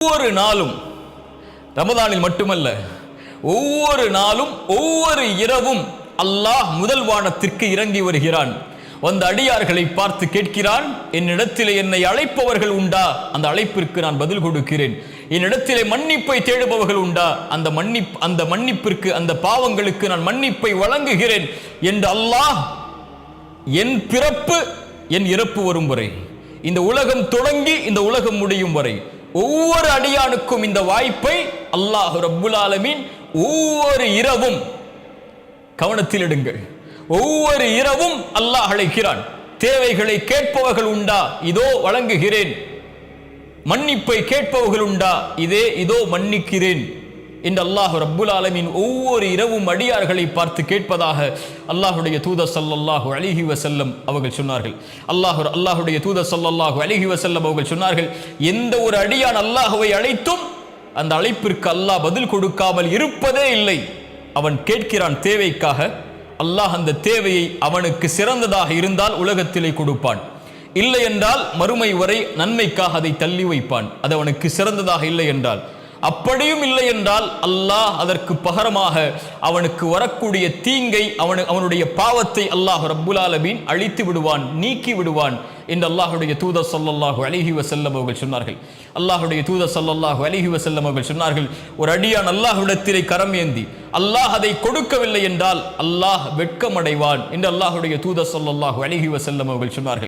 ஒவ்வொரு நாளும் ரமதானில் மட்டுமல்ல ஒவ்வொரு நாளும் ஒவ்வொரு இரவும் அல்லாஹ் முதல் வானத்திற்கு இறங்கி வருகிறான். வந்த அடியார்களை பார்த்து கேட்கிறான் என்னிடத்திலே என்னை அழைப்பவர்கள் உண்டா? அந்த அழைப்பிற்கு நான் பதில் கொடுக்கிறேன். என்னிடத்திலே மன்னிப்பை தேடுபவர்கள் உண்டா? அந்த மன்னிப் அந்த மன்னிப்பிற்கு அந்த பாவங்களுக்கு நான் மன்னிப்பை வழங்குகிறேன் என்று அல்லாஹ் என் பிறப்பு என் இறப்பு வரும் வரை இந்த உலகம் தொடங்கி இந்த உலகம் முடியும் வரை ஒவ்வொரு அடியானுக்கும் இந்த வாய்ப்பை அல்லாஹ் ரப்புல் ஆலமீன் ஒவ்வொரு இரவும் கவனத்தில் எடுங்கள். ஒவ்வொரு இரவும் அல்லாஹ் அழைக்கிறான். தேவைகளை கேட்பவர்கள் உண்டா? இதோ வழங்குகிறேன். மன்னிப்பை கேட்பவர்கள் உண்டா? இதே இதோ மன்னிக்கிறேன். இன்று அல்லாஹ் ரப்புல் ஆலமின் ஒவ்வொரு இரவும் அடியார்களை பார்த்து கேட்பதாக அல்லாஹுடைய தூத ஸல்லல்லாஹு அலைஹி வசல்லம் அவர்கள் சொன்னார்கள். அல்லாஹ் அல்லாஹுடைய தூத ஸல்லல்லாஹு அலைஹி வசல்லம் அவர்கள் சொன்னார்கள் எந்த ஒரு அடியான் அல்லாஹுவை அழைத்தும் அந்த அழைப்பிற்கு அல்லாஹ் பதில் கொடுக்காமல் இருப்பதே இல்லை. அவன் கேட்கிறான் தேவைக்காக. அல்லாஹ் அந்த தேவையை அவனுக்கு சிறந்ததாக இருந்தால் உலகத்திலே கொடுப்பான். இல்லை என்றால் மறுமை வரை நன்மைக்காக அதை தள்ளி வைப்பான். அது அவனுக்கு சிறந்ததாக இல்லை என்றால் அப்படியும் இல்லை என்றால் அல்லாஹ் அதற்கு பகரமாக அவனுக்கு வரக்கூடிய தீங்கை அவனு அவனுடைய பாவத்தை அல்லாஹ் ரப்புல் ஆலமீன் அழித்து விடுவான் நீக்கி விடுவான் என்று அல்லாஹுடைய தூதர் சொல்லல்லாஹு அலைஹி வசல்லம் அவர்கள் சொன்னார்கள். அல்லாஹுடைய தூதர் சொல்லல்லாஹு அலைஹி வசல்லம் அவர்கள் சொன்னார்கள் ஒரு அடியான் அல்லாஹுடத்திலே கரம் ஏந்தி அல்லாஹ் அதை கொடுக்கவில்லை என்றால் அல்லாஹ் வெட்கமடைவான் என்று அல்லாஹுடைய தூதர் சொல்லல்லாஹு அலைஹி வசல்லம் அவர்கள் சொன்னார்கள்.